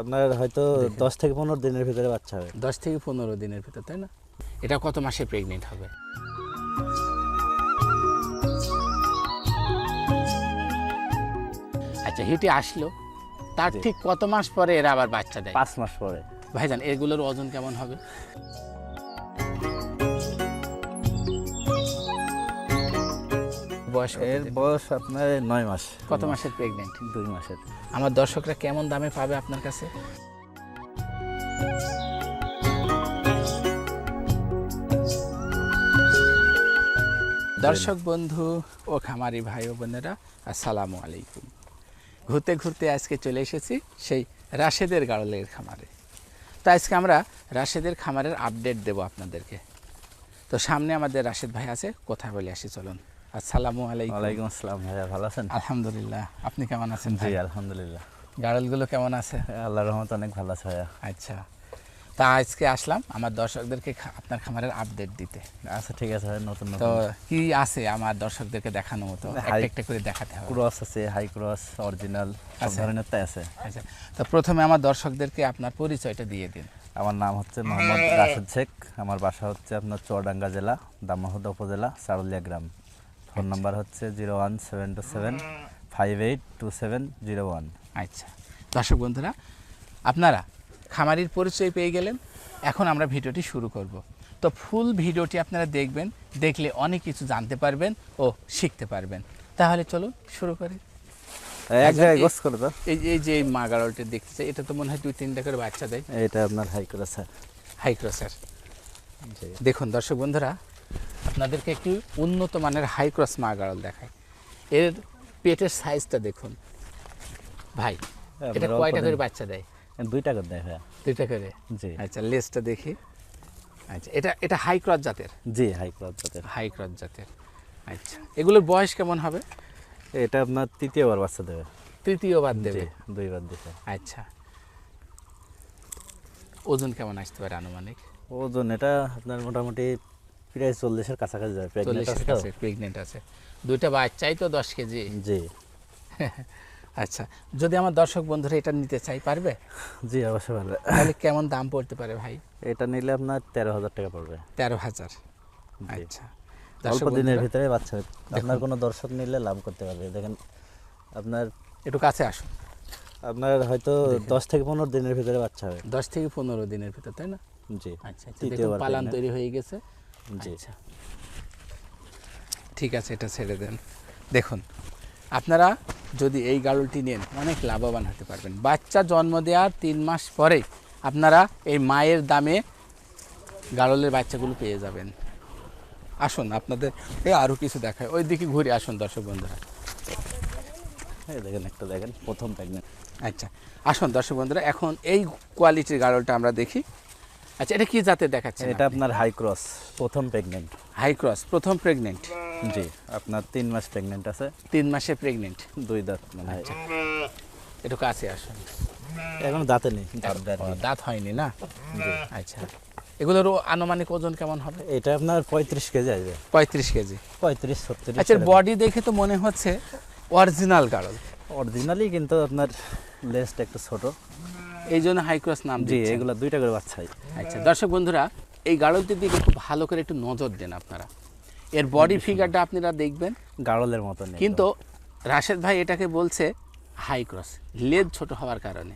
আপনার হয়তো দশ থেকে পনেরো দিনের ভিতরে বাচ্চা হবে। দশ থেকে পনেরো দিনের ভিতরে তাই না? এটা কত মাসে প্রেগনেন্ট হবে? আচ্ছা হিটে আসলো। তার ঠিক কত মাস পরে এরা আবার বাচ্চা দেয়? পাঁচ মাস পরে। ভাইজান এগুলোর ওজন কেমন হবে? বয়স এর বয়স আপনার নয় মাস। কত মাসের প্রেগনেন্ট দুই মাসের। আমার দর্শকরা কেমন দামে পাবে আপনার কাছে? দর্শক বন্ধু ও খামারি ভাই ও বোনেরা আসসালামু আলাইকুম। ঘুরতে ঘুরতে আজকে চলে এসেছি সেই রাশেদের গাড়লের খামারে। তো আজকে আমরা রাশেদের খামারের আপডেট দেব আপনাদেরকে। তো সামনে আমাদের রাশেদ ভাই আছে কথা বলে আসি চলুন। আসসালামু আলাইকুম। ওয়ালাইকুম আসসালাম ভাইয়া ভালো আছেন? আলহামদুলিল্লাহ। আপনি কেমন আছেন জি আলহামদুলিল্লাহ। গাড়লগুলো কেমন আছে? আল্লাহ রহমত অনেক ভালো আছে ভাইয়া। আচ্ছা। তা আজকে আসলাম আমার দর্শকদেরকে আপনার খামারের আপডেট দিতে। আচ্ছা ঠিক আছে নতুন তো কি আছে আমার দর্শকদেরকে দেখানো মতো? একটা করে দেখাতে হবে। ক্রস আছে হাই ক্রস অরিজিনাল সব। ধরনের তাই আছে। আচ্ছা। তো প্রথমে আমার দর্শকদেরকে আপনার পরিচয়টা দিয়ে দিন। আমার নাম হচ্ছে মোহাম্মদ রাশেদ শেখ। আমার বাসা হচ্ছে আপনার চুয়াডাঙ্গা জেলা দামোহদা উপজেলা চারুলিয়া গ্রাম। ফোন নাম্বার হচ্ছে zero one seven two seven five eight two seven zero one. আচ্ছা। দর্শক বন্ধুরা আপনারা খামারির পরিচয় পেয়ে গেলেন এখন আমরা ভিডিওটি শুরু করব। তো ফুল ভিডিওটি আপনারা দেখবেন দেখলে অনেক কিছু জানতে পারবেন ও শিখতে পারবেন। তাহলে চলো শুরু করি। এক জায়গায় এই- গোস করে তো এই যে- এই যে মা গাড়লটি দেখতেছে এটা তো মনে হয় দুই তিনটা করে বাচ্চা দেয় এটা আপনার হাই ক্রস হাই ক্রসের দেখুন দর্শক বন্ধুরা আপনাদেরকে একটি উন্নত মানের হাই ক্রস মা দেখায় এর পেটের সাইজটা দেখুন। ভাই এটা আপনার কয়টা করে বাচ্চা দেয়? দুইটা করে দেয় ভাইয়া। দুইটা করে? জি। আচ্ছা লেজটা দেখি। আচ্ছা এটা এটা হাই ক্রস জাতের? জি হাই ক্রস জাতের। হাই ক্রস জাতের। আচ্ছা এগুলোর বয়স কেমন হবে? এটা আপনার তৃতীয়বার বাচ্চা দেবে। তৃতীয়বার দেবে? দুইবার দেবে আচ্ছা। ওজন কেমন আসতে পারে আনুমানিক? ওজন এটা আপনার মোটামুটি প্রায় চল্লিশের কাছাকাছি যাবে প্রেগনেন্ট চল্লিশের আছে কাছে প্রেগনেন্ট আছে। দুইটা বাচ্চাই তো দশ কেজি। জি। আচ্ছা যদি আমার দর্শক বন্ধুরা এটা নিতে চাই পারবে? জি অবশ্যই ভালো তাহলে কেমন দাম পড়তে পারে ভাই? এটা নিলে আপনার তেরো হাজার টাকা পড়বে। তেরো হাজার। আচ্ছা। অল্প দিনের ভিতরে বাচ্চা আপনার কোনো দর্শক নিলে লাভ করতে পারবে। দেখেন আপনার একটু কাছে আসুন। আপনার হয়তো দশ থেকে পনেরো দিনের ভিতরে বাচ্চা হবে। দশ থেকে পনেরো দিনের ভিতর তাই না? জি। আচ্ছা আচ্ছা পালান তৈরি হয়ে গেছে। জি ঠিক আছে এটা ছেড়ে দেন। দেখুন আপনারা যদি এই গাড়লটি নেন অনেক লাভবান হতে পারবেন। বাচ্চা জন্ম দেওয়ার তিন মাস পরে আপনারা এই মায়ের দামে গাড়লের বাচ্চাগুলো পেয়ে যাবেন। আসুন আপনাদের আরও কিছু দেখায়। ওই দিকে ঘুরে আসুন দর্শক বন্ধুরা। দেখেন একটা দেখেন প্রথম প্রেগনেন্ট আচ্ছা আসুন দর্শক বন্ধুরা এখন এই কোয়ালিটির গাড়লটা আমরা দেখি। আচ্ছা এটা কি জাতের দেখাচ্ছে এটা আপনার হাই ক্রস প্রথম প্রেগনেন্ট হাই ক্রস প্রথম প্রেগনেন্ট জি আপনার তিন মাস প্রেগনেন্ট আছে। তিন মাসে প্রেগনেন্ট দুই দাঁত মানে। আচ্ছা একটু কাছে আসুন। এখন দাঁতে নেই দাঁত হয়নি না? জি। আচ্ছা এগুলোর আনুমানিক ওজন কেমন হবে? এটা আপনার পঁয়ত্রিশ কেজি আসবে। পঁয়ত্রিশ কেজি। পঁয়ত্রিশ ছত্রিশ আচ্ছা বডি দেখে তো মনে হচ্ছে অরিজিনাল গাড়ল অরিজিনালি কিন্তু আপনার লেজটা একটু ছোট। এই জন্য হাই ক্রস নাম জি এগুলো দুইটা করে বাচ্চাই আচ্ছা দর্শক বন্ধুরা এই গাড়লটির দিকে খুব ভালো করে একটু নজর দেন আপনারা। এর বডি ফিগারটা আপনারা দেখবেন। গাড়লের মতো নেই কিন্তু রাশেদ ভাই এটাকে বলছে হাই ক্রস লেজ ছোট হওয়ার কারণে।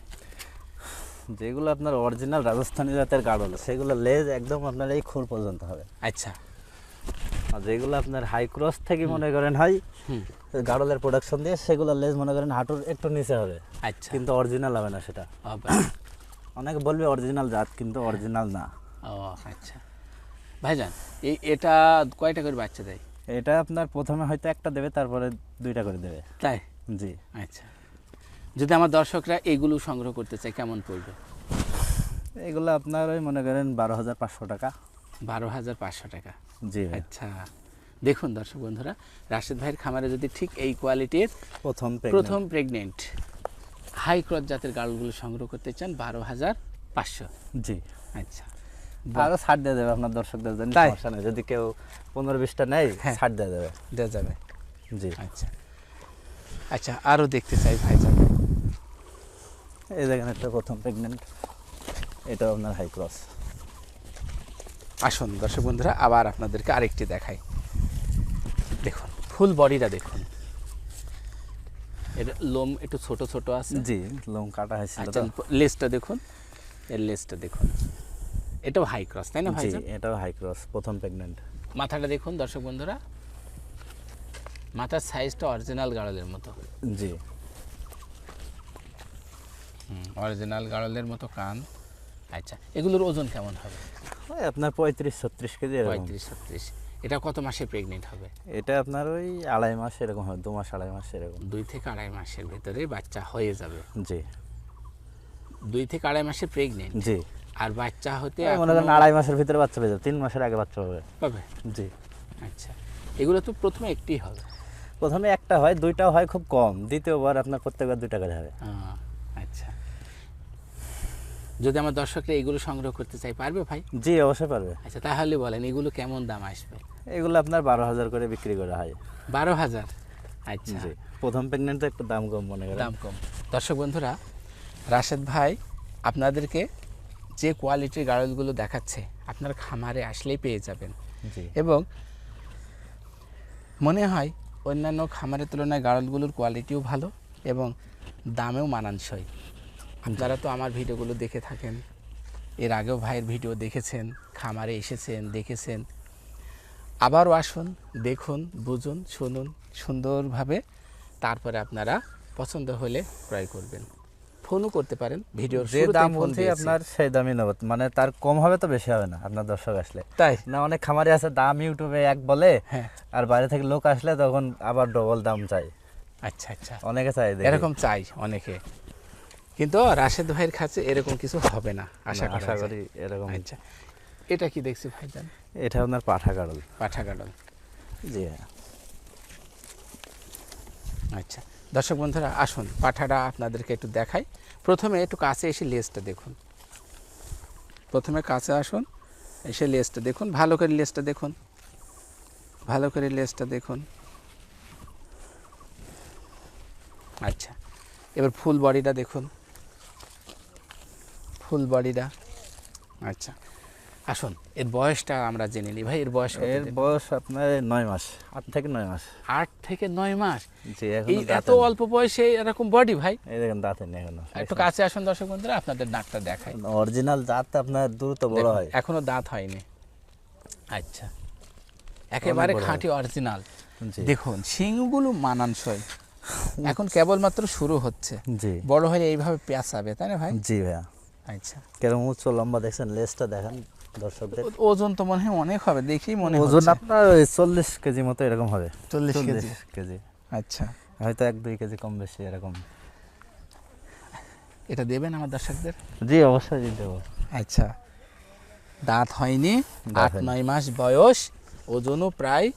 যেগুলো আপনার অরিজিনাল রাজস্থানী জাতের গাড়ল সেগুলো লেজ একদম আপনার এই খুর পর্যন্ত হবে। আচ্ছা। যেগুলো আপনার হাই ক্রস থেকে মনে করেন হয় হুম। গাড়লের প্রোডাকশন দিয়ে সেগুলো লেজ মনে করেন হাঁটুর একটু নিচে হবে। আচ্ছা। কিন্তু অরিজিনাল হবে না সেটা। অনেকে বলবে অরিজিনাল জাত কিন্তু অরিজিনাল না। ও আচ্ছা। ভাইজান এই এটা কয়টা করে বাচ্চা দেয়? এটা আপনার প্রথমে হয়তো একটা দেবে তারপরে দুইটা করে দেবে। তাই? জি। আচ্ছা। যদি আমার দর্শকরা এগুলো সংগ্রহ করতে চায় কেমন পড়বে? এগুলো আপনার ওই মনে করেন বারো হাজার পাঁচশো টাকা। বারো হাজার পাঁচশো টাকা। জি আচ্ছা দেখুন দর্শক বন্ধুরা রাশেদ ভাইয়ের খামারে যদি ঠিক এই কোয়ালিটির প্রথম প্রথম প্রেগনেন্ট হাই ক্রস জাতের গাড়লগুলো সংগ্রহ করতে চান বারো হাজার পাঁচশো। জি। আচ্ছা। আরও ছাড় দিয়ে দেবে আপনার দর্শকদের জন্য সমস্যা নেই। যদি কেউ পনেরো বিশটা নেয় হ্যাঁ। ছাড় দিয়ে দেবে। দেওয়া যাবে। জি। আচ্ছা। আচ্ছা আরও দেখতে চাই ভাইজান। এই দেখেন একটা প্রথম প্রেগনেন্ট এটাও আপনার হাই ক্রস আসুন দর্শক বন্ধুরা আবার আপনাদেরকে আরেকটি দেখাই। দেখুন ফুল বডিটা দেখুন। এটা লোম একটু ছোট ছোট আছে? জি লোম কাটা হয়েছিল আচ্ছা লেজটা দেখুন। এর লেজটা দেখুন। এটাও হাই ক্রস তাই না ভাই এটাও হাই ক্রস প্রথম প্রেগনেন্ট মাথাটা দেখুন দর্শক বন্ধুরা। মাথার সাইজটা অরিজিনাল গাড়লের মতো। জি। অরিজিনাল গাড়লের মতো কান। আচ্ছা এগুলোর ওজন কেমন হবে? ওই আপনার পঁয়ত্রিশ ছত্রিশ কেজি এরকম। পঁয়ত্রিশ ছত্রিশ। এটা কত মাসে প্রেগনেন্ট হবে? এটা আপনার ওই আড়াই মাস এরকম হবে দু মাস আড়াই মাস এরকম। দুই থেকে আড়াই মাসের ভেতরে বাচ্চা হয়ে যাবে। জি। দুই থেকে আড়াই মাসে প্রেগনেন্ট জি। আর বাচ্চা হতে এই মনে করেন এখনো- আড়াই মাসের ভিতরে বাচ্চা পেয়ে যাবে তিন মাসের আগে বাচ্চা হবে। পাবে জি। আচ্ছা। এগুলো তো প্রথমে একটি হবে। প্রথমে একটা হয় দুইটাও হয় খুব কম দ্বিতীয়বার আপনার প্রত্যেকবার দুই টাকা হবে। আহ, যদি আমার দর্শকরা এগুলো সংগ্রহ করতে চাই পারবে ভাই? জি অবশ্যই পারবে। আচ্ছা তাহলে বলেন এগুলো কেমন দাম আসবে? এগুলো আপনার বারো হাজার করে বিক্রি করা হয়। বারো হাজার? আচ্ছা। জি প্রথম প্রেগনেন্ট একটু দাম কম মনে করেন। দাম কম। দর্শক বন্ধুরা রাশেদ ভাই আপনাদেরকে যে কোয়ালিটির গাড়লগুলো দেখাচ্ছে আপনার খামারে আসলেই পেয়ে যাবেন। জি। এবং মনে হয় অন্যান্য খামারের তুলনায় গাড়লগুলোর কোয়ালিটিও ভালো এবং দামেও মানানসই। আপনারা তো আমার ভিডিওগুলো দেখে থাকেন। এর আগেও ভাইয়ের ভিডিও দেখেছেন খামারে এসেছেন দেখেছেন। আবারও আসুন দেখুন বুঝুন শুনুন সুন্দরভাবে তারপরে আপনারা পছন্দ হলে ক্রয় করবেন। ফোনও করতে পারেন ভিডিও যে দাম বলছি আপনার সেই দামই নেব মানে তার কম হবে তো বেশি হবে না আপনার দর্শক আসলে। তাই? না অনেক খামারে আছে দাম ইউটিউবে এক বলে হ্যাঁ। আর বাইরে থেকে লোক আসলে তখন আবার ডবল দাম চাই আচ্ছা আচ্ছা। অনেকে চাই এরকম চাই অনেকে। কিন্তু রাশেদ ভাইয়ের কাছে এরকম কিছু হবে না আশা আশা করি এরকম। আচ্ছা এটা কি দেখছি ভাইজান? এটা আপনার পাঠা কাড়ল পাঠা গার্ডন জি। হ্যাঁ আচ্ছা দর্শক বন্ধুরা আসুন পাঠাটা আপনাদেরকে একটু দেখাই। প্রথমে একটু কাছে এসে লেজটা দেখুন। প্রথমে কাছে আসুন এসে লেজটা দেখুন ভালো করে লেজটা দেখুন। ভালো করে লেজটা দেখুন। আচ্ছা এবার ফুল বডিটা দেখুন। ফুল বডিটা আচ্ছা। আসুন এর বয়সটা আমরা জেনে নিই। ভাই এর বয়স এর বয়স আপনার নয় মাস আট থেকে নয় মাস। আট থেকে নয় মাস? জি এই এত অল্প বয়সে এরকম বডি ভাই? এই দেখেন দাঁতে নেই এখনও। একটু কাছে আসুন দর্শক বন্ধুরা আপনাদের দাঁতটা দেখাই। অরিজিনাল জাত আপনার দ্রুত বড় হয়। এখনও দাঁত হয়নি। আচ্ছা। একেবারে খাঁটি অরিজিনাল দেখুন শিংগুলো মানানসই। এখন কেবলমাত্র শুরু হচ্ছে। জি। বড় হলে এইভাবে পেঁচাবে তাই না ভাই? জি ভাইয়া। আচ্ছা। কেরম উচ্চ লম্বা দেখছেন লেজটা দেখেন দর্শকদের। ওজন তো মনে হয় অনেক হবে দেখি মনে ওজন আপনার চল্লিশ কেজি মতো এরকম হবে। চল্লিশ কেজি। কেজি। আচ্ছা। হয়তো এক দুই কেজি কম বেশি এরকম। এটা দেবেন আমার দর্শকদের? জি অবশ্যই দেবো। আচ্ছা। দাঁত হয়নি দাঁত আট নয় মাস বয়স ওজনও প্রায়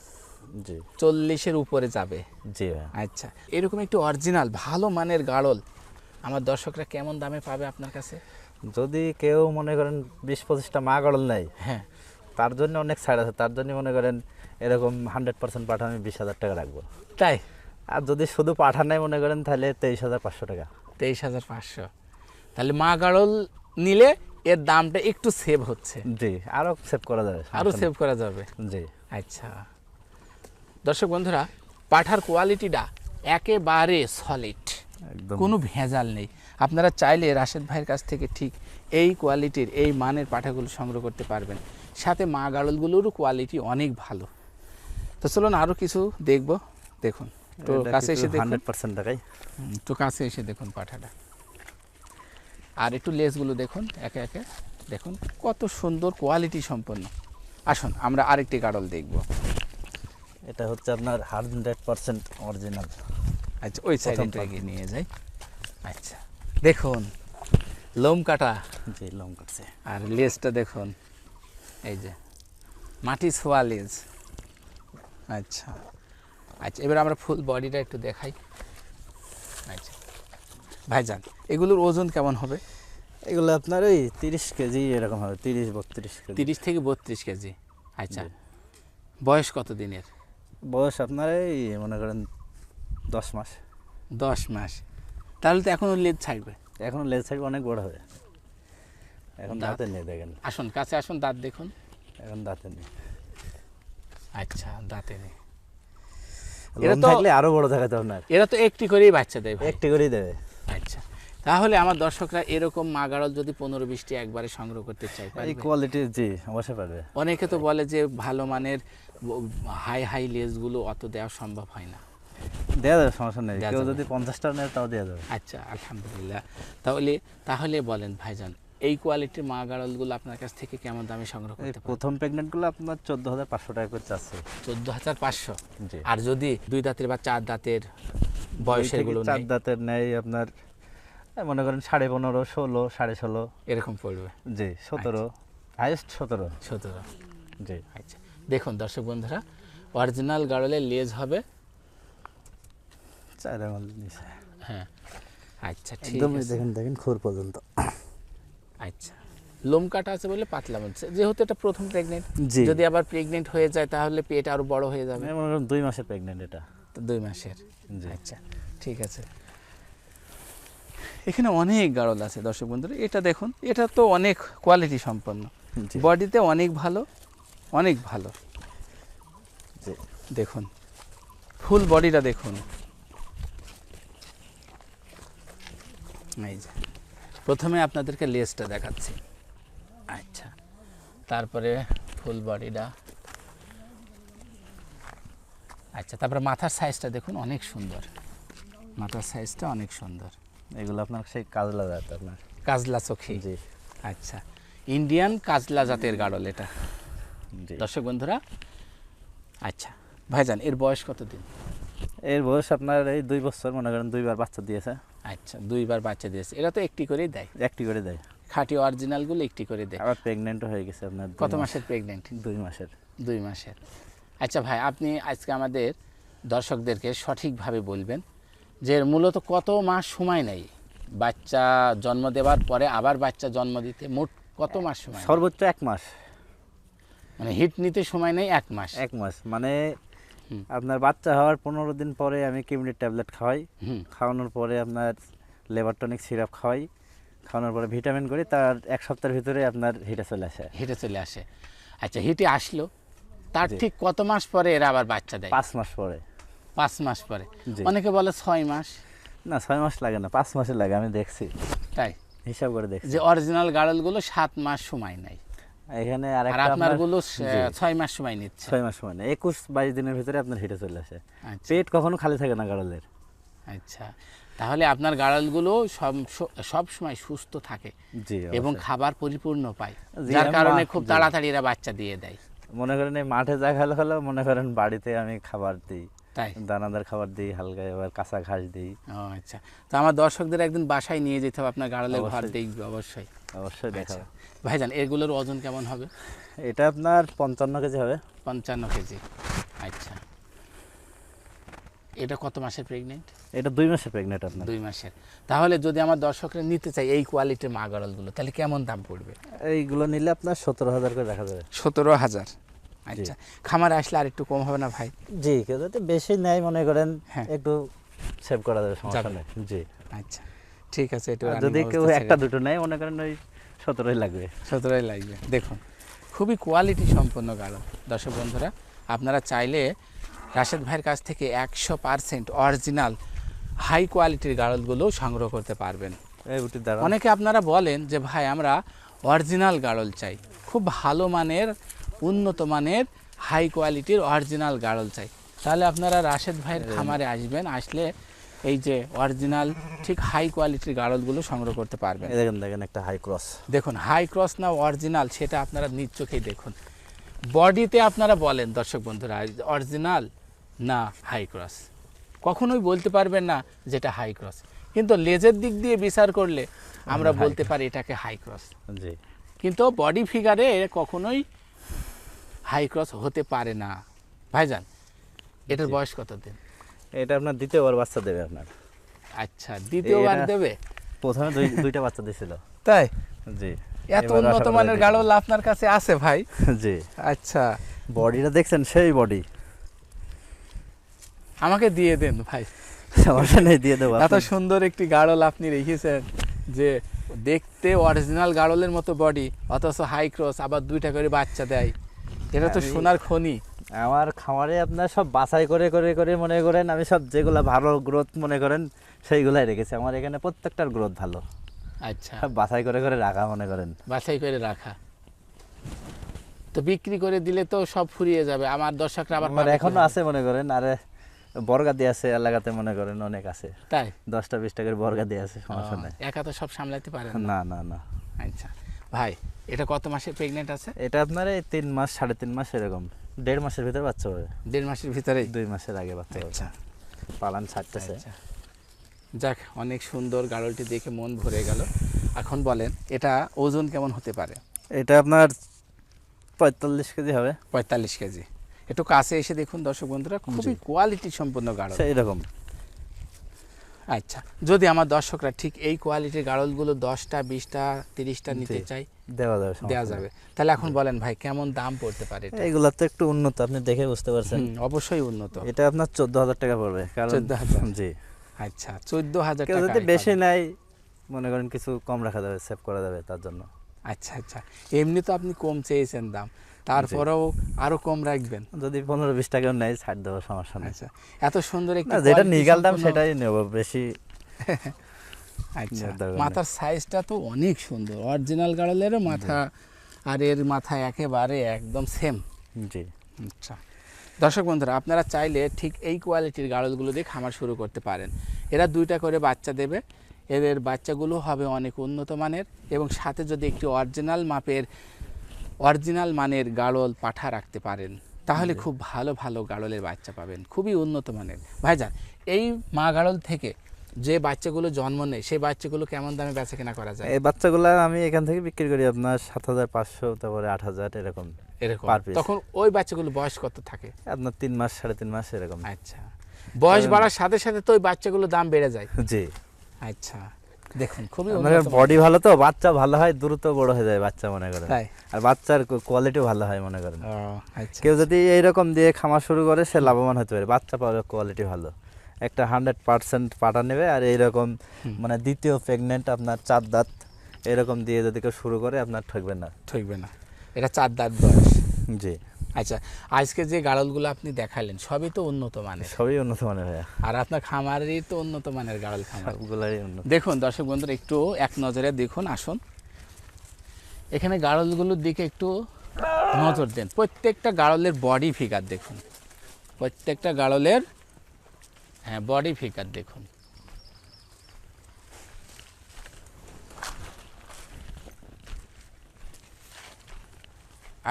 জি। চল্লিশের উপরে যাবে। জি আচ্ছা। এরকম একটু অরিজিনাল ভালো মানের গাড়ল আমার দর্শকরা কেমন দামে পাবে আপনার কাছে? যদি কেউ মনে করেন বিশ পঁচিশটা মা গড়ল নেয় হ্যাঁ তার জন্য অনেক ছাড় আছে। তার জন্য মনে করেন এরকম হান্ড্রেড পার্সেন্ট পাঠা আমি বিশ হাজার টাকা রাখব। তাই? আর যদি শুধু পাঠা নেয় মনে করেন তাহলে তেইশ হাজার পাঁচশো টাকা। তেইশ হাজার পাঁচশো। তাহলে মা গাড়ল নিলে এর দামটা একটু সেভ হচ্ছে। জি আরও সেভ করা যাবে আরও সেভ করা যাবে? জি। আচ্ছা। দর্শক বন্ধুরা পাঠার কোয়ালিটিটা একেবারে সলিড একদম। কোনো ভেজাল নেই। আপনারা চাইলে রাশেদ ভাইয়ের কাছ থেকে ঠিক এই কোয়ালিটির এই মানের পাঠাগুলো সংগ্রহ করতে পারবেন। সাথে মা গাড়লগুলোরও কোয়ালিটি অনেক ভালো। তো চলুন আরও কিছু দেখব। দেখুন তো কাছে এসে দেখুন। হান্ড্রেড পার্সেন্ট হুম, একটু কাছে এসে দেখুন পাঠাটা। আর একটু লেসগুলো দেখুন একে একে। দেখুন কত সুন্দর কোয়ালিটি সম্পন্ন। আসুন আমরা আরেকটি গাড়ল দেখব। এটা হচ্ছে আপনার হান্ড্রেড পার্সেন্ট অরিজিনাল আচ্ছা ওই সাইডে নিয়ে যাই। আচ্ছা। দেখুন লোম কাটা। জি লোম কাটছে। আর লেজটা দেখুন এই যে মাটি ছোয়া লেজ। আচ্ছা আচ্ছা এবার আমরা ফুল বডিটা একটু দেখাই। আচ্ছা ভাইজান এগুলোর ওজন কেমন হবে? এগুলো আপনার ওই তিরিশ কেজি এরকম হবে তিরিশ বত্রিশ কেজি। তিরিশ থেকে বত্রিশ কেজি আচ্ছা। বয়স কত দিনের? বয়স আপনার এই মনে করেন দশ মাস। দশ মাস। তাহলে তো এখনও লেজ ছাড়বে এখন লেজ থাকবে অনেক বড় হবে। এখন দাঁত? দাঁতে নেই দেখেন। আসুন কাছে আসুন দাঁত দেখুন। এখন দাঁতে নেই। আচ্ছা দাঁতে নেই। এটা তো- থাকলে আরও বড় দেখাতে আপনার এরা তো একটি করেই বাচ্চা ভাই। একটি করেই দেবে। আচ্ছা তাহলে আমার দর্শকরা এরকম মাগাড়ল যদি পনেরো বিশটি একবারে সংগ্রহ করতে চাই এই পারবে? কোয়ালিটি জি অবশ্যই পারবে। অনেকে তো বলে যে ভালো মানের হাই হাই লেসগুলো অত দেওয়া সম্ভব হয় না। দেওয়া যাবে সমস্যা নেই। কেউ যদি পঞ্চাশটা নেয় তাও দেওয়া যাবে। আচ্ছা আলহামদুলিল্লাহ। তাহলে তাহলে বলেন ভাইজান এই কোয়ালিটির মা গাড়লগুলো আপনার কাছ থেকে কেমন দামে সংগ্রহ করতে প্রথম প্রেগনেন্টগুলো আপনার চোদ্দ হাজার পাঁচশো টাকা করে চাচ্ছে। চোদ্দ হাজার পাঁচশো? জি। আর যদি দুই দাঁতের বা চার দাঁতের বয়সেরগুলো চার দাঁতের নেয় আপনার মনে করেন সাড়ে পনেরো ষোলো সাড়ে ষোলো। এরকম পড়বে? জি সতেরো। হাইয়েস্ট সতেরো। সতেরো। জি। আচ্ছা। দেখুন দর্শক বন্ধুরা অরিজিনাল গাড়লের লেজ হবে চার আঙুল নিচে হ্যাঁ আচ্ছা ঠিক আছে। দেখেন দেখেন খুর পর্যন্ত। আচ্ছা লোম কাটা আছে বলে পাতলা যেহেতু এটা প্রথম প্রেগনেন্ট যদি আবার প্রেগনেন্ট হয়ে যায় তাহলে পেট আরও বড় হয়ে যাবে। দুই মাসের প্রেগনেন্ট এটা। তো দুই মাসের? আচ্ছা ঠিক আছে। এখানে অনেক গাড়ল আছে দর্শক বন্ধুরা। এটা দেখুন এটা তো অনেক কোয়ালিটি সম্পন্ন। বডিতে অনেক ভালো অনেক ভালো। দেখুন ফুল বডিটা দেখুন। এই যে। প্রথমে আপনাদেরকে লেজটা দেখাচ্ছি। আচ্ছা। তারপরে ফুল বডিটা। আচ্ছা তারপরে মাথার সাইজটা দেখুন অনেক সুন্দর। মাথার সাইজটা অনেক সুন্দর। এগুলো আপনার সেই কাজলা জাত আপনার। কাজলা চোখে। জি। আচ্ছা। ইন্ডিয়ান কাজলা জাতের গাড়ল এটা। দর্শক বন্ধুরা আচ্ছা। ভাইজান এর বয়স কত দিন এর বয়স আপনার এই দুই বছর মনে করেন দুইবার বাচ্চা দিয়েছে। আচ্ছা দুইবার বাচ্চা দিয়েছে। এরা তো একটি করেই দেয়। একটি করে দেয়। খাঁটি অরিজিনালগুলো একটি করে দেয়। আবার প্রেগনেন্টও হয়ে গেছে আপনার কত মাসের প্রেগনেন্ট দুই মাসের। দুই মাসের। আচ্ছা ভাই আপনি আজকে আমাদের দর্শকদেরকে সঠিকভাবে বলবেন যে মূলত কত মাস সময় নেই? বাচ্চা জন্ম দেওয়ার পরে আবার বাচ্চা জন্ম দিতে মোট কত মাস সময় সর্বোচ্চ এক মাস। মানে হিট নিতে সময় নেই এক মাস। এক মাস। মানে। আপনার বাচ্চা হওয়ার পনেরো দিন পরে আমি কিমনির ট্যাবলেট খাওয়াই। খাওয়ানোর পরে আপনার লেবার টনিক সিরাপ খাওয়াই। খাওয়ানোর পরে ভিটামিন করি তার এক সপ্তাহের ভিতরে আপনার হিটে চলে আসে। হিটে চলে আসে। আচ্ছা হিটে আসলো। তার ঠিক কত মাস পরে এরা আবার বাচ্চা দেয়? পাঁচ মাস পরে। পাঁচ মাস পরে। অনেকে বলে ছয় মাস। না ছয় মাস লাগে না পাঁচ মাসে লাগে আমি দেখছি। তাই? হিসাব করে দেখছি। যে অরিজিনাল গাড়লগুলো সাত মাস সময় নেয়। এখানে আর আপনারগুলো জি, ছয় মাস সময় নিচ্ছে। ছয় মাস মানে একুশ বাইশ দিনের ভিতরে আপনার হিটে চলে আসে। আচ্ছা। পেট কখনো খালি থাকে না গাড়লের। আচ্ছা। তাহলে আপনার গাড়লগুলো সব সময় সুস্থ থাকে জি এবং খাবার পরিপূর্ণ পায়। যার কারণে খুব তাড়াতাড়ি এরা বাচ্চা দিয়ে দেয়। মনে করেন মাঠে যা খেলো খেলো মনে করেন বাড়িতে আমি খাবার দিই। তাই? দানাদার খাবার দিই হালকা এবার কাঁচা ঘাস দিই। ও আচ্ছা। তো আমার দর্শকদের একদিন বাসায় নিয়ে যেতে হবে আপনার গাড়লের ঘর। দেখবে অবশ্যই। অবশ্যই দেখা আচ্ছা। ভাইজান এগুলোর ওজন কেমন হবে? এটা আপনার পঞ্চান্ন কেজি হবে। পঞ্চান্ন কেজি। আচ্ছা। এটা কত মাসের প্রেগনেন্ট এটা দুই মাসের প্রেগনেন্ট আপনার। দুই মাসের। তাহলে যদি আমার দর্শকরা নিতে চাই এই কোয়ালিটির মা গাড়লগুলো তাহলে কেমন দাম পড়বে? এইগুলো নিলে আপনার সতেরো হাজার করে দেখা যাবে। সতেরো হাজার। আচ্ছা। খামারে আসলে আর একটু কম হবে না ভাই? জি কেউ যদি বেশি নেয় মনে করেন হ্যাঁ। একটু সেভ করা যাবে সমস্যা নেই। জি। আচ্ছা। ঠিক আছে running যদি কেউ একটা দুটো নেয় মনে করেন ওই সতেরোই লাগবে। সতেরোই লাগবে। দেখুন খুবই কোয়ালিটি সম্পন্ন গাড়ল দর্শক বন্ধুরা আপনারা চাইলে রাশেদ ভাইয়ের কাছ থেকে একশো পারসেন্ট অরিজিনাল হাই কোয়ালিটির গাড়লগুলো সংগ্রহ করতে পারবেন। অনেকে আপনারা বলেন যে ভাই আমরা অরিজিনাল গাড়ল চাই। খুব ভালো মানের উন্নত মানের হাই কোয়ালিটির অরিজিনাল গাড়ল চাই। তাহলে আপনারা রাশেদ ভাইয়ের খামারে আসবেন আসলে এই যে অরিজিনাল ঠিক হাই কোয়ালিটির গাড়লগুলো সংগ্রহ করতে পারবেন। দেখেন দেখেন একটা হাই ক্রস দেখুন হাই ক্রস না অরিজিনাল সেটা আপনারা নিজ চোখেই দেখুন। বডিতে আপনারা বলেন দর্শক বন্ধুরা অরিজিনাল না হাই ক্রস কখনোই বলতে পারবেন না যেটা হাই ক্রস কিন্তু লেজের দিক দিয়ে বিচার করলে আমরা বলতে পারি এটাকে হাই ক্রস জি। কিন্তু বডি ফিগারে কখনোই হাই ক্রস হতে পারে না। ভাইজান এটার। বয়স কত দিন এটা আপনার দ্বিতীয়বার বাচ্চা দেবে আপনার। আচ্ছা দ্বিতীয়বার দেবে? প্রথমে দুইটা বাচ্চা দিয়েছিল তাই? জি। এত উন্নত মানের গাড়ল আপনার কাছে আছে ভাই? জি। আচ্ছা। বডিটা দেখছেন সেই বডি। আমাকে দিয়ে দেন ভাই। সমস্যা নেই দিয়ে দেবো এত সুন্দর একটি গাড়ল আপনি রেখেছেন যে দেখতে অরিজিনাল গাড়লের মতো বডি অথচ হাই ক্রস আবার দুইটা করে বাচ্চা দেয়। এটা তো সোনার খনি। আমার খামারে আপনার সব বাছাই করে করে করে মনে করেন আমি সব যেগুলো ভালো গ্রোথ মনে করেন সেইগুলাই রেখেছি। আমার এখানে প্রত্যেকটার গ্রোথ ভালো। আচ্ছা। সব বাছাই করে করে রাখা মনে করেন। বাছাই করে রাখা। তো বিক্রি করে দিলে তো সব ফুরিয়ে যাবে। আমার দর্শকরা আবার আমার এখনও আছে মনে করেন আরে বর্গা দিয়ে আছে এলাকাতে মনে করেন অনেক আছে। তাই? দশটা বিশ টাকার বর্গা দিয়ে আছে সমস্যা নেই। একা তো সব সামলাতে পারে না? না না না। আচ্ছা। ভাই এটা কত মাসে প্রেগনেন্ট আছে? এটা আপনার এই তিন মাস সাড়ে তিন মাস এরকম। দেড় মাসের ভিতরে বাচ্চা হবে। দেড় মাসের ভিতরে দুই মাসের আগে বাচ্চা আচ্ছা। পালান ছাড়তেছে। আচ্ছা। যাক অনেক সুন্দর গাড়লটি দেখে মন ভরে গেল। এখন বলেন এটা ওজন কেমন হতে পারে? এটা আপনার পঁয়তাল্লিশ কেজি হবে। পঁয়তাল্লিশ কেজি। একটু কাছে এসে দেখুন দর্শক বন্ধুরা খুবই কোয়ালিটি সম্পন্ন গাড়ল সেই রকম। আচ্ছা যদি আমার দর্শকরা ঠিক এই কোয়ালিটির গাড়লগুলো দশটা বিশটা তিরিশটা নিতে চাই দেওয়া যাবে দেওয়া যাবে। তাহলে এখন বলেন ভাই কেমন দাম পড়তে পারে এটা? তো একটু উন্নত আপনি দেখে বুঝতে পারছেন। অবশ্যই উন্নত। এটা আপনার চোদ্দ হাজার টাকা পড়বে কারণ 14,000 জি। আচ্ছা চোদ্দ হাজার টাকা যদি বেশি নেয় মনে করেন কিছু কম রাখা যাবে সেভ করা যাবে তার জন্য। আচ্ছা আচ্ছা। এমনি তো আপনি কম চেয়েছেন দাম। তারপরেও আরও কম রাখবেন। যদি পনেরো বিশ টাকাও নেয় ছাড় দেওয়ার সমস্যা নেই। আচ্ছা এত সুন্দর একটি যেটা নিগাল দাম সেটাই নেব বেশি আচ্ছা। মাথার সাইজটা তো অনেক সুন্দর। অরিজিনাল গাড়লেরও মাথা আর এর মাথা একেবারে একদম সেম জি। আচ্ছা দর্শক বন্ধুরা আপনারা চাইলে ঠিক এই কোয়ালিটির গাড়লগুলো দিয়ে খামার শুরু করতে পারেন। এরা দুইটা করে বাচ্চা দেবে। এদের বাচ্চাগুলো হবে অনেক উন্নত মানের এবং সাথে যদি একটি অরিজিনাল মাপের অরিজিনাল মানের গাড়ল পাঠা রাখতে পারেন তাহলে খুব ভালো ভালো গাড়লের বাচ্চা পাবেন খুবই উন্নত মানের। ভাইজান এই মা গাড়ল থেকে যে বাচ্চাগুলো জন্ম নেয় সেই বাচ্চাগুলো কেমন দামে বেচা কেনা করা যায়? এই বাচ্চাগুলো আমি এখান থেকে বিক্রি করি আপনার সাত হাজার পাঁচশো তারপরে আট হাজার এরকম এরকম। তখন ওই বাচ্চাগুলো বয়স কত থাকে? আপনার তিন মাস সাড়ে তিন মাস এরকম। আচ্ছা। বয়স বাড়ার সাথে সাথে তো ওই বাচ্চাগুলোর দাম বেড়ে যায়। জি। আচ্ছা। দেখুন খুবই বডি ভালো তো? বাচ্চা ভালো হয় দ্রুত বড় হয়ে যায় বাচ্চা মনে করেন। আর বাচ্চার কোয়ালিটিও ভালো হয় মনে করেন। আচ্ছা কেউ যদি এইরকম দিয়ে খামার শুরু করে সে লাভবান হতে পারে। বাচ্চা পাওয়ার কোয়ালিটি ভালো। একটা হান্ড্রেড পার্সেন্ট পাটা নেবে আর এইরকম মানে দ্বিতীয় প্রেগনেন্ট আপনার চার দাঁত এরকম দিয়ে যদি কেউ শুরু করে আপনার ঠকবে না। ঠকবে না। এটা চার দাঁত বয়স। জি। আচ্ছা আজকে যে গাড়লগুলো আপনি দেখালেন সবই তো উন্নত মানের। সবই উন্নত মানের ভাইয়া। আর আপনার খামারেরই তো উন্নত মানের গাড়ল খামার। উন্নত। দেখুন দর্শক বন্ধুরা একটু এক নজরে দেখুন আসুন। এখানে গাড়লগুলোর দিকে একটু নজর দেন। প্রত্যেকটা গাড়লের বডি ফিগার দেখুন। প্রত্যেকটা গাড়লের হ্যাঁ বডি ফিগার দেখুন।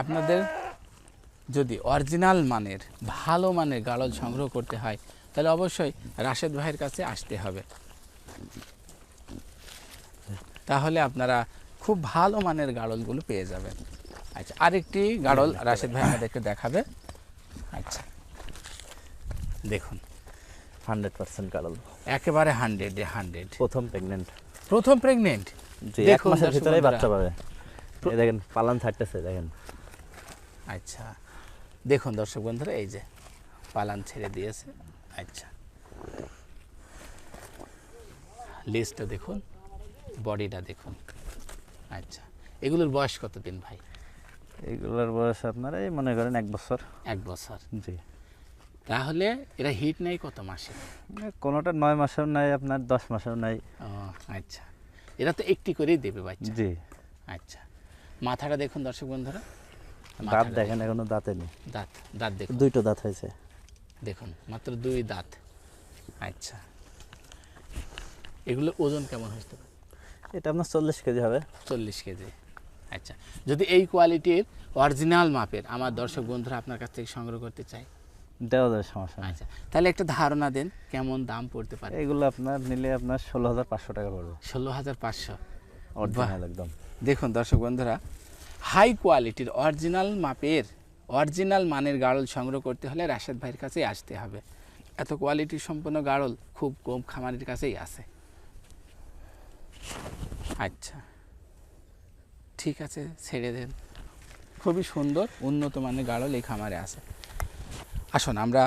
আপনাদের যদি অরিজিনাল মানের ভালো মানের গাড়ল সংগ্রহ করতে হয় তাহলে অবশ্যই রাশেদ ভাইয়ের কাছে আসতে হবে। তাহলে আপনারা খুব ভালো মানের গাড়লগুলো পেয়ে যাবেন। আচ্ছা আরেকটি গাড়ল রাশেদ ভাই আমাদেরকে দেখাবে। আচ্ছা। দেখুন হান্ড্রেড পার্সেন্ট গাড়ল একেবারে হান্ড্রেড হান্ড্রেড প্রথম প্রেগনেন্ট প্রথম প্রেগনেন্ট এক দেখুন মাসের বাচ্চা পাবে। দেখেন পালান থাকতেছে দেখেন। আচ্ছা। দেখুন দর্শক বন্ধুরা এই যে পালান ছেড়ে দিয়েছে। আচ্ছা। লিস্টটা দেখুন বডিটা দেখুন। আচ্ছা। এগুলোর বয়স কতদিন ভাই? এইগুলোর বয়স আপনার এই মনে করেন এক বছর। এক বছর। জি। তাহলে এরা হিট নেই কত মাসে? কোনোটা নয় মাসেও নাই আপনার দশ মাসেও নাই ও আচ্ছা। এরা তো একটি করেই দেবে বাচ্চা। জি। আচ্ছা। মাথাটা দেখুন দর্শক বন্ধুরা। দাঁত দেখেন এখনও দাঁতে নেই। দাঁত দাঁত দেখুন। দুইটো দাঁত হয়েছে। দেখুন মাত্র দুই দাঁত। আচ্ছা। এগুলো ওজন কেমন হতে পারে এটা আপনার চল্লিশ কেজি হবে। চল্লিশ কেজি। আচ্ছা। যদি এই কোয়ালিটির অরিজিনাল মাপের আমার দর্শক বন্ধুরা আপনার কাছ থেকে সংগ্রহ করতে চাই দেওয়া যাবে সমস্যা আচ্ছা। তাহলে একটা ধারণা দেন কেমন দাম পড়তে পারে। এগুলো আপনার নিলে আপনার ষোলো হাজার পাঁচশো টাকা পড়বে। ষোলো হাজার পাঁচশো। একদম। দেখুন দর্শক বন্ধুরা হাই কোয়ালিটির অরিজিনাল মাপের অরিজিনাল মানের গাড়ল সংগ্রহ করতে হলে রাশেদ ভাইয়ের কাছেই আসতে হবে। এত কোয়ালিটি সম্পন্ন গাড়ল খুব কম খামারের কাছেই আছে। আচ্ছা ঠিক আছে ছেড়ে দেন। খুবই সুন্দর উন্নত মানের গাড়ল এই খামারে আছে। আসুন আমরা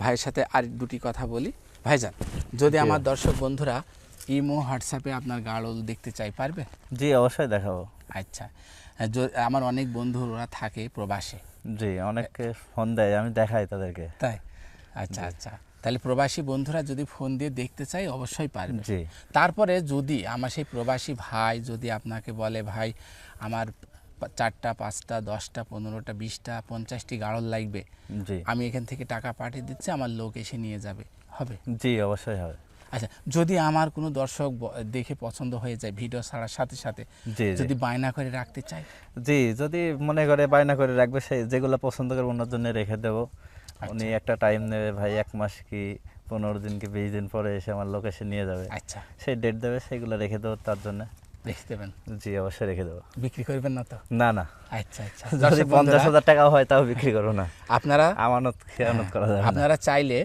ভাইয়ের সাথে আর দুটি কথা বলি। ভাইজান যদি আমার দর্শক বন্ধুরা ইমো হোয়াটসঅ্যাপে আপনার গাড়ল দেখতে চাই পারবে? জি অবশ্যই দেখাবো। আচ্ছা। আমার অনেক বন্ধু ওরা থাকে প্রবাসে। জি অনেককে ফোন দেয় আমি দেখাই তাদেরকে। তাই? আচ্ছা আচ্ছা। তাহলে প্রবাসী বন্ধুরা যদি ফোন দিয়ে দেখতে চাই অবশ্যই পারবে। জি। তারপরে যদি আমার সেই প্রবাসী ভাই যদি আপনাকে বলে ভাই আমার চারটা পাঁচটা দশটা পনেরোটা বিশটা পঞ্চাশটি গাড়ল লাগবে। আমি এখান থেকে টাকা পাঠিয়ে দিচ্ছি আমার লোক এসে নিয়ে যাবে। হবে? জি অবশ্যই হবে। আচ্ছা যদি আমার কোনো দর্শক দেখে পছন্দ হয়ে যায় ভিডিও ছাড়ার সাথে সাথে যদি বায়না করে রাখতে চাই জি যদি মনে করে বায়না করে রাখবে সে যেগুলো পছন্দ করবে ওনার জন্য রেখে দেবো। উনি একটা টাইম নেবে ভাই এক মাস কি পনেরো দিন কি বিশ দিন পরে এসে আমার লোকেশন নিয়ে যাবে। আচ্ছা। সেই ডেট দেবে সেগুলো রেখে দেবো তার জন্য। রেখে দেবেন? জি অবশ্যই রেখে দেবো। বিক্রি করবেন না তো? না না। আচ্ছা আচ্ছা। যদি পঞ্চাশ হাজার টাকাও হয় তাও বিক্রি করব না। আপনারা আমানত খেয়ানত করা যাবে আপনারা চাইলে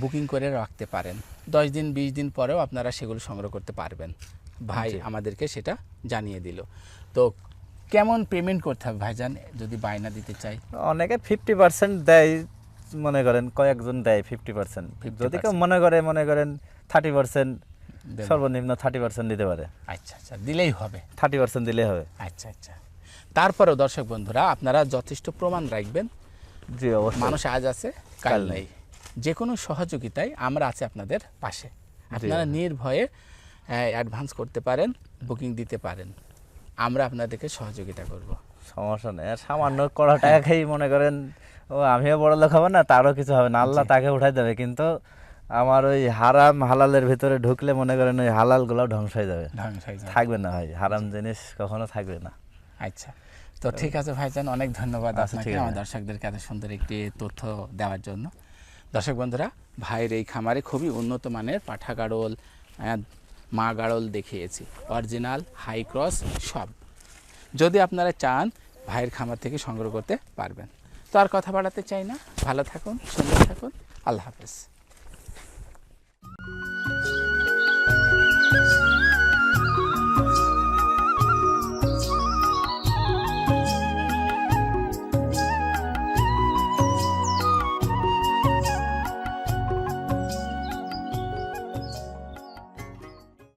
বুকিং করে রাখতে পারেন। দশ দিন বিশ দিন পরেও আপনারা সেগুলো সংগ্রহ করতে পারবেন। ভাই আমাদেরকে সেটা জানিয়ে দিল। তো কেমন পেমেন্ট করতে হবে ভাইজান যদি বায়না দিতে চাই? অনেকে ফিফটি পার্সেন্ট দেয় মনে করেন কয়েকজন দেয় ফিফটি পার্সেন্ট যদি কেউ মনে করে মনে করেন থার্টি পার্সেন্ট সর্বনিম্ন থার্টি পার্সেন্ট দিতে পারে। আচ্ছা আচ্ছা দিলেই হবে। থার্টি পার্সেন্ট দিলেই হবে। আচ্ছা আচ্ছা। তারপরেও দর্শক বন্ধুরা আপনারা যথেষ্ট প্রমাণ রাখবেন। জি অবশ্যই। মানুষ আজ আছে কাল কাল নেই। যে কোনো সহযোগিতায় আমরা আছি আপনাদের পাশে। আপনারা নির্ভয়ে অ্যাডভান্স করতে পারেন বুকিং দিতে পারেন। আমরা আপনাদেরকে সহযোগিতা করব। সমস্যা নেই। সামান্য কড়া টাকা খেয়ে মনে করেন ও আমিও বড় লোক হব না তারও কিছু হবে না। আল্লাহ তাকে উঠাই দেবে কিন্তু আমার ওই হারাম হালালের ভিতরে ঢুকলে মনে করেন ওই হালালগুলো ধ্বংস হয়ে যাবে। থাকবে না ভাই হারাম জিনিস কখনো থাকবে না। আচ্ছা। তো ঠিক আছে ভাইজান অনেক ধন্যবাদ আচ্ছা, আপনাকে। আমার দর্শকদেরকে এত সুন্দর একটি তথ্য দেওয়ার জন্য। দর্শক বন্ধুরা, ভাইয়ের এই খামারে খুবই উন্নত মানের পাঠা গাড়ল মা গাড়ল দেখিয়েছি। অরিজিনাল, হাই ক্রস সব। যদি আপনারা চান, ভাইয়ের খামার থেকে সংগ্রহ করতে পারবেন। তো আর কথা বাড়াতে চাই না। ভালো থাকুন, সুন্দর থাকুন। আল্লাহ হাফেজ।